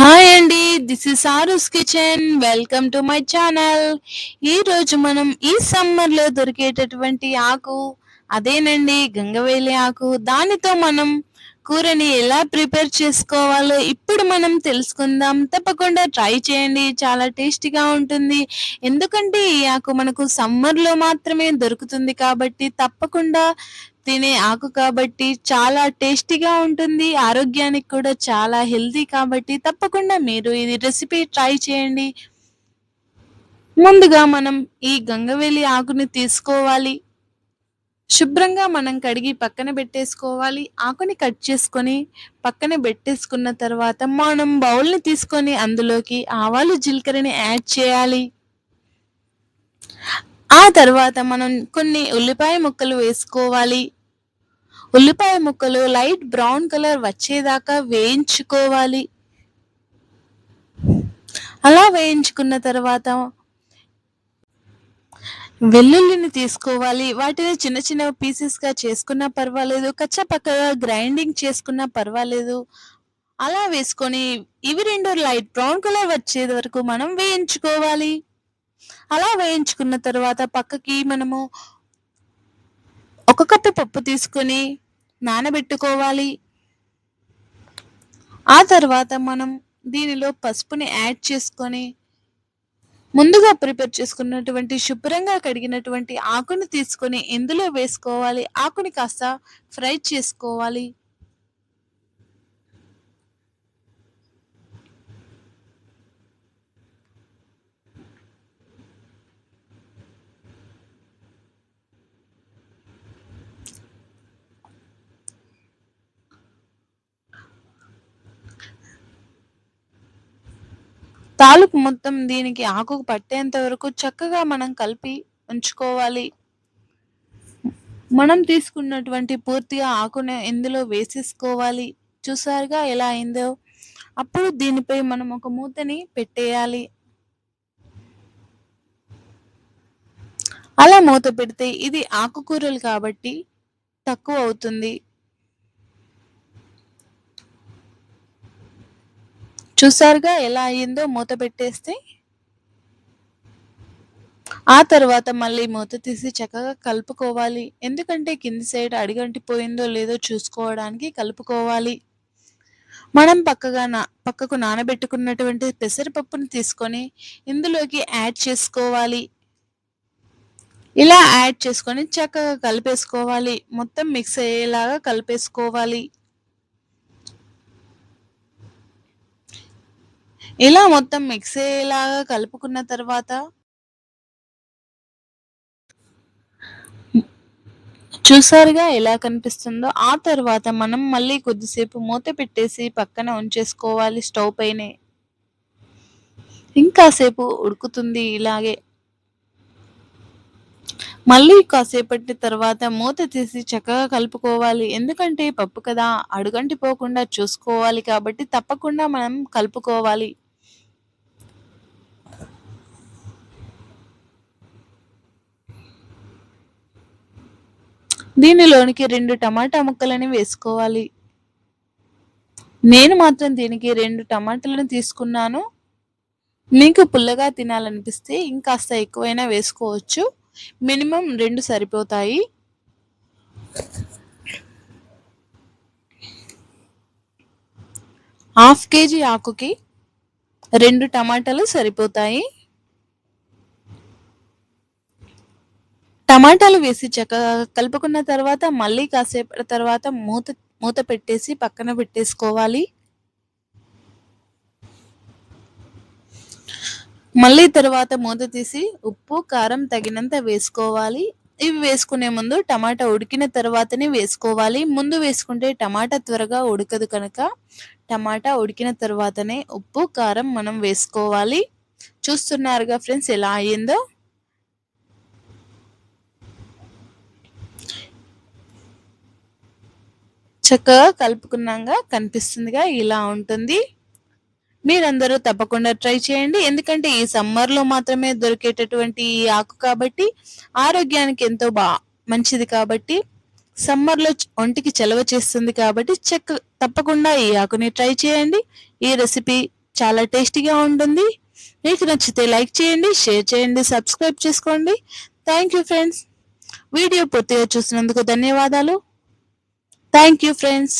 Hi అండి this is Aaru's kitchen. Welcome to my channel. ఈ రోజు మనం ఈ సమ్మర్లో దొరికేటటువంటి ఆకు అదేనండి గంగవేలి ఆకు. దానితో మనం కూరని ఎలా ప్రిపేర్ చేసుకోవాలో ఇప్పుడు మనం తెలుసుకుందాం. తప్పకుండా ట్రై చేయండి చాలా టేస్టీగా ఉంటుంది. ఎందుకంటే ఈ ఆకు మనకు సమ్మర్లో మాత్రమే దొరుకుతుంది కాబట్టి తప్పకుండా తినే ఆకు కాబట్టి చాలా టేస్టీగా ఉంటుంది ఆరోగ్యానికి కూడా చాలా హెల్తీ కాబట్టి తప్పకుండా మీరు ఇది రెసిపీ ట్రై చేయండి. ముందుగా మనం ఈ గంగవేలి ఆకుని తీసుకోవాలి. శుభ్రంగా మనం కడిగి పక్కన పెట్టేసుకోవాలి. ఆకుని కట్ చేసుకొని పక్కన పెట్టేసుకున్న తర్వాత మనం బౌల్ని తీసుకొని అందులోకి ఆవాలు జీలకర్రని యాడ్ చేయాలి. ఆ తర్వాత మనం కొన్ని ఉల్లిపాయ ముక్కలు వేసుకోవాలి. ఉల్లిపాయ ముక్కలు లైట్ బ్రౌన్ కలర్ వచ్చేదాకా వేయించుకోవాలి. అలా వేయించుకున్న తర్వాత వెల్లుల్లిని తీసుకోవాలి. వాటిని చిన్న చిన్న పీసెస్గా చేసుకున్నా పర్వాలేదు. కచ్చపక్కగా గ్రైండింగ్ చేసుకున్నా పర్వాలేదు. అలా వేసుకొని ఇవి రెండు లైట్ బ్రౌన్ కలర్ వచ్చే వరకు మనం వేయించుకోవాలి. అలా వేయించుకున్న తర్వాత పక్కకి మనము ఒక కప్పు పప్పు తీసుకొని నానబెట్టుకోవాలి. ఆ తర్వాత మనం దీనిలో పసుపుని యాడ్ చేసుకొని ముందుగా ప్రిపేర్ చేసుకున్నటువంటి శుభ్రంగా కడిగినటువంటి ఆకుని తీసుకొని ఇందులో వేసుకోవాలి. ఆకుని కాస్త ఫ్రై చేసుకోవాలి. తాలూకు మొత్తం దీనికి ఆకుకు పట్టేంత వరకు చక్కగా మనం కలిపి ఉంచుకోవాలి. మనం తీసుకున్నటువంటి పూర్తిగా ఆకును ఇందులో వేసేసుకోవాలి. చూసారుగా ఎలా అయిందో? అప్పుడు దీనిపై మనం ఒక మూతని పెట్టేయాలి. అలా మూత పెడితే ఇది ఆకుకూరలు కాబట్టి తక్కువ అవుతుంది. చూసారుగా ఎలా అయ్యిందో మూత పెట్టేస్తే? ఆ తర్వాత మళ్ళీ మూత తీసి చక్కగా కలుపుకోవాలి. ఎందుకంటే కింది సైడ్ అడిగంటిపోయిందో లేదో చూసుకోవడానికి కలుపుకోవాలి. మనం పక్కగా నా పక్కకు నానబెట్టుకున్నటువంటి పెసరపప్పుని తీసుకొని ఇందులోకి యాడ్ చేసుకోవాలి. ఇలా యాడ్ చేసుకొని చక్కగా కలిపేసుకోవాలి. మొత్తం మిక్స్ అయ్యేలాగా కలిపేసుకోవాలి. ఇలా మొత్తం మిక్స్ అయ్యేలాగా కలుపుకున్న తర్వాత? చూసారుగా ఎలా కనిపిస్తుందో. ఆ తర్వాత మనం మళ్ళీ కొద్దిసేపు మూత పెట్టేసి పక్కన ఉంచేసుకోవాలి స్టవ్ పైనే. ఇంకాసేపు ఉడుకుతుంది ఇలాగే. మళ్ళీ కాసేపటి తర్వాత మూత తీసి చక్కగా కలుపుకోవాలి. ఎందుకంటే పప్పు కదా అడుగంటిపోకుండా చూసుకోవాలి కాబట్టి తప్పకుండా మనం కలుపుకోవాలి. దీనిలోనికి రెండు టమాటా ముక్కలని వేసుకోవాలి. నేను మాత్రం దీనికి రెండు టమాటాలను తీసుకున్నాను. మీకు పుల్లగా తినాలనిపిస్తే ఇంకాస్త ఎక్కువైనా వేసుకోవచ్చు. మినిమం రెండు సరిపోతాయి. హాఫ్ కేజీ ఆకుకి రెండు టమాటాలు సరిపోతాయి. టమాటాలు వేసి చక్కగా కలుపుకున్న తర్వాత మళ్ళీ కాసేపటి తర్వాత మూత మూత పెట్టేసి పక్కన పెట్టేసుకోవాలి. మళ్ళీ తర్వాత మూత తీసి ఉప్పు కారం తగినంత వేసుకోవాలి. ఇవి వేసుకునే ముందు టమాటా ఉడికిన తర్వాతనే వేసుకోవాలి. ముందు వేసుకుంటే టమాటా త్వరగా ఉడకదు కనుక టమాటా ఉడికిన తర్వాతనే ఉప్పు కారం మనం వేసుకోవాలి. చూస్తున్నారుగా ఫ్రెండ్స్ ఎలా అయ్యిందో? చక్కగా కలుపుకున్నాక కనిపిస్తుందిగా ఇలా ఉంటుంది. మీరందరూ తప్పకుండా ట్రై చేయండి. ఎందుకంటే ఈ సమ్మర్లో మాత్రమే దొరికేటటువంటి ఈ ఆకు కాబట్టి ఆరోగ్యానికి ఎంతో బా మంచిది కాబట్టి సమ్మర్లో ఒంటికి చలవ చేస్తుంది కాబట్టి చెక్ తప్పకుండా ఈ ఆకుని ట్రై చేయండి. ఈ రెసిపీ చాలా టేస్టీగా ఉంటుంది. మీకు నచ్చితే లైక్ చేయండి షేర్ చేయండి సబ్స్క్రైబ్ చేసుకోండి. Thank you friends. వీడియో పూర్తిగా చూసినందుకు ధన్యవాదాలు. Thank you friends